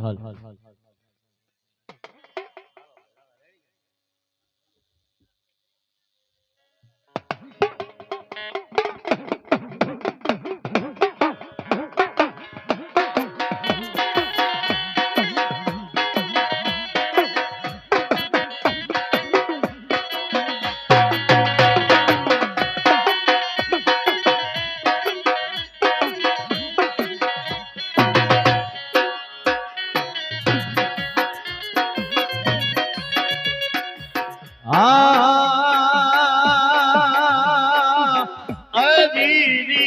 হল આ અજીરી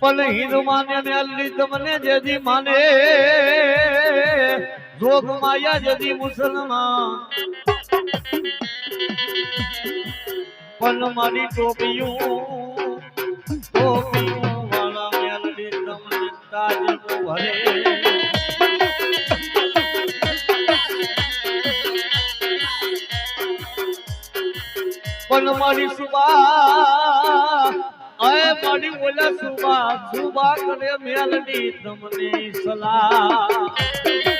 પલ હિન્દુ માન્ય ને અલ્લી તમને જેથી માને. જોગ માયા જદી મુસલમાન. પણ મારી ટોપિયું ટોપિયું વાળા મેલડી તમને તાજ ભરે પણ મારી સુબા અય મારી ઓલા સુબા સુબા કરે મેલડી તમને સલાહ.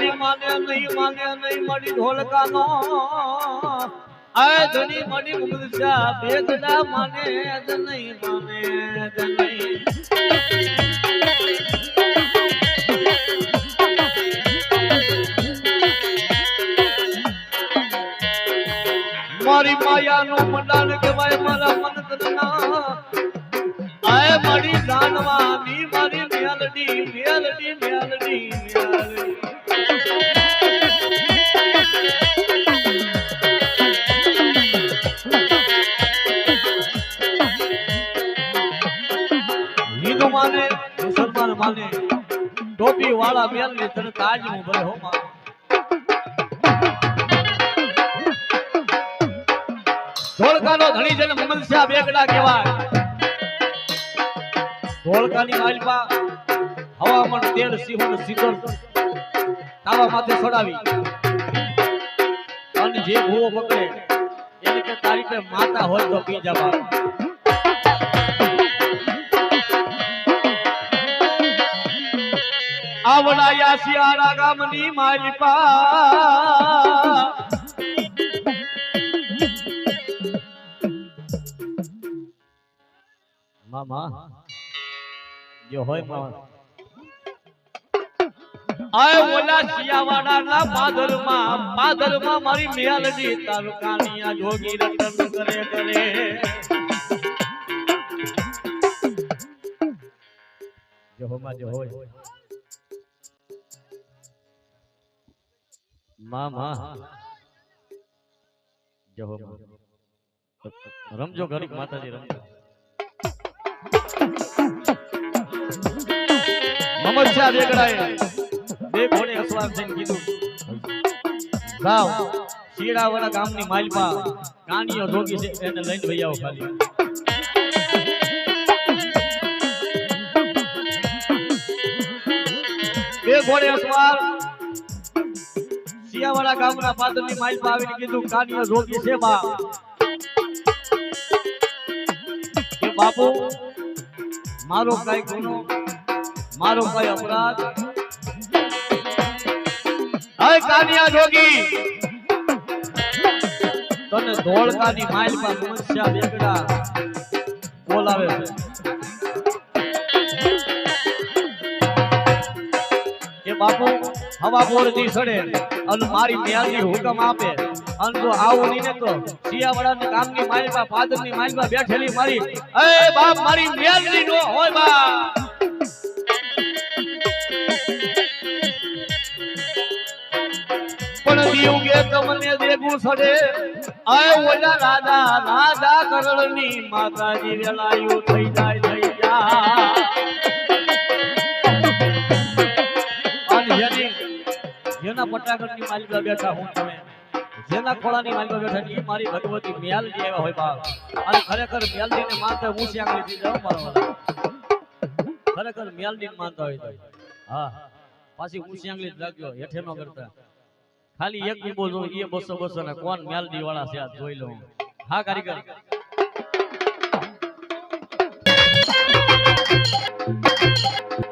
મારી માને નહીં માને માને જ નહીં. મારી માયાનું મંડાણ કહેવાય મારા મન તનના. ટોપી વાળા મેલડી તને તાજ હું ભલે હો માં ધોળકાનો ધણી જેને મમલસ્યા બેગડા કહેવાય. ધોળકાની માલપા હવામાન તેર સિંહણ સિંગર તાવા માથે ચડાવી અને જે ભૂવો પકડે, એને કે તારી માતા હોય તો પી જવા આવડાયા શિયાળા ગામની માલપા મામા, જો હોય મામા આય ઓલા શિયાવાડાના પાદરમાં પાદરમાં મારી મેલડી તાલુકાની જોગી રતન કરે કરે. જો હોમાં મામા. જો હોમાં રમજો ઘડીક માતાજી, રમજો. મમસ્યા દેગડાએ બે ઘોડે અસવાન થઈને કીધું. જાવ શીડાવાળા ગામની માલમાં કાનીઓ ધોગી છે, એને લઈને વઈ આવો ખાલી. બે ઘોડે અસવાર શિયાવાળા ગામના પાદરની માલપા આવીને કીધું, કાનિયા જોગી છે બા કે બાપુ, મારો કઈ ગુનો, મારો કઈ અપરાધ? હે કાનિયા જોગી તને ધોળકાની માઇલ પર મનુષ્ય વેગડા બોલાવે છે. કે બાપુ, હવા બોરથી સડે. અને મારી મેલની હુકમ આપે. અને જો આવું નહીં ને તો સિયાવાડાની કામની માલપા પાદરની માલપા બેઠેલી મારી, એ બાપ, મારી મેલની નો હોય બા પણ દીવ કે તમને દેગું સડે. આય ઓલા રાજા રાજા કરણની માતાજી વેલાયું થઈ જાય, થઈ પટાગઢની માલિકા બેઠા હું તમે. જેના ખોળાની માલિક બેઠા એ મારી ભગવતી મ્યાલજી એવા હોય બાપ અને ખરેખર મ્યાલજીને માનતા ઊંચી આંગળીથી જાઉં મારો ખરેખર મ્યાલજીને માનતા હોય તો. હા. પાછી હું આંગળી લાગ્યો હેઠે નો કરતા. ખાલી એક બી બોલ એ બસો બસો ને કોણ મ્યાલજી વાળા છે, આ જોઈ લઉં. હા, કારીગર. Thank